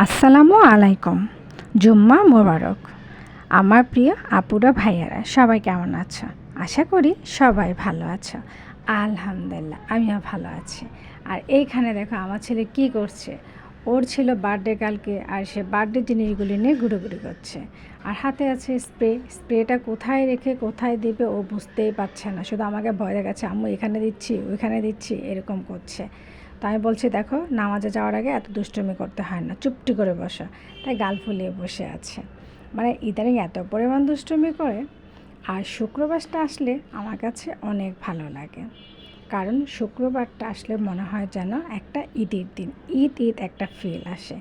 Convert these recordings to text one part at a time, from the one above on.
আসসালামু আলাইকুম। জুম্মা মোবারক। আমার প্রিয় আপুরা ভাইয়ারা, সবাই কেমন আছো? আশা করি সবাই ভালো আছো। আলহামদুলিল্লাহ, আমিও ভালো আছি। আর এইখানে দেখো আমার ছেলে কি করছে? ওর ছিল বার্থডে কালকে, আর সে বার্থডে জিনিসগুলি নিয়ে ঘুরোঘুরি করছে। আর হাতে আছে স্প্রে স্প্রেটা কোথায় রেখে কোথায় দেবে ও বুঝতেই পারছে না। শুধু আমাকে ভয় দেখাচ্ছে, আম্মু, এখানে দিচ্ছি, ওইখানে দিচ্ছি, এরকম করছে। তো আমি বলছি, দেখো, নামাজে যাওয়ার আগে এত দুষ্টুমি করতে হয় না, চুপটি করে বসা। তাই গাল ফুলিয়ে বসে আছে। মানে ইদানিং এত পরিমাণ দুষ্টুমি করে, আর শুক্রবারটা আসলে আমার কাছে অনেক ভালো লাগে। কারণ শুক্রবারটা আসলে মনে হয় যেন একটা ঈদের দিন, ঈদ ঈদ একটা ফিল আসে।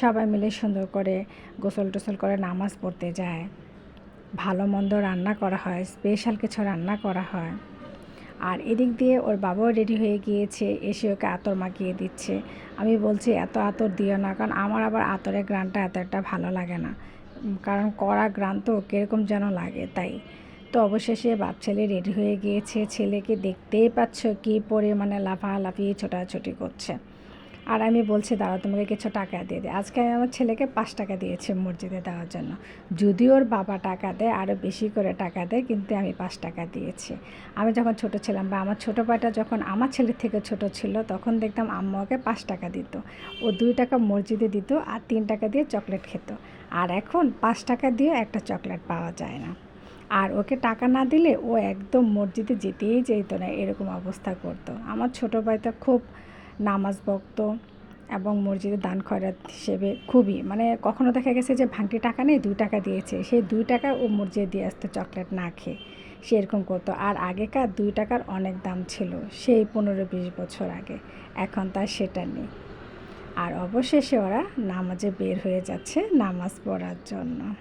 সবাই মিলে সুন্দর করে গোসল টোসল করে নামাজ পড়তে যায়। ভালো মন্দ রান্না করা হয় স্পেশাল কিছু রান্না করা হয়। আর এদিক দিয়ে ওর বাবাও রেডি হয়ে গিয়েছে, এসে ওকে আতর মাখিয়ে দিচ্ছে। আমি বলছি, এত আতর দিও না, কারণ আমার আবার আতরের গ্রানটা এত একটা ভালো লাগে না। কারণ কড়া গ্রান তো কীরকম যেন লাগে তাই। তো অবশেষে বাপ ছেলে রেডি হয়ে গিয়েছে। ছেলেকে দেখতেই পাচ্ছ কী পরিমাণে লাফালাফি, ছোটাছুটি করছে। আর আমি বলছি দাঁড়া তোমাকে কিছু টাকা দিয়ে দে আজকে আমি আমার ছেলেকে পাঁচ টাকা দিয়েছি মসজিদে দেওয়ার জন্য। যদি ওর বাবা টাকা দেয়, আরও বেশি করে টাকা দেয়, কিন্তু আমি পাঁচ টাকা দিয়েছি। আমি যখন ছোট ছিলাম বা আমার ছোটো ভাইটা যখন আমার ছেলের থেকে ছোট ছিল, তখন দেখতাম আম্মু ওকে পাঁচ টাকা দিত। ও দুই টাকা মসজিদে দিত আর তিন টাকা দিয়ে চকলেট খেত। আর এখন পাঁচ টাকা দিয়ে একটা চকলেট পাওয়া যায় না। আর ওকে টাকা না দিলে ও একদম মসজিদে যেতেই যেত না, এরকম অবস্থা করতো। আমার ছোটো ভাইটা খুব নামাজ ভক্ত এবং মসজিদে দান খয়রাত হিসেবে খুবই মানে কখনো দেখা গেছে যে ভাঙটি টাকা নেই, দুই টাকা দিয়েছে। সেই দুই টাকা ও মসজিদে দিয়ে আসতো চকলেট না খেয়ে। সে এরকম করতো। আর আগেকার দুই টাকার অনেক দাম ছিল, সেই পনেরো বিশ বছর আগে। এখন তার সেটা নেই। আর অবশেষে ওরা নামাজে বের হয়ে যাচ্ছে নামাজ পড়ার জন্য।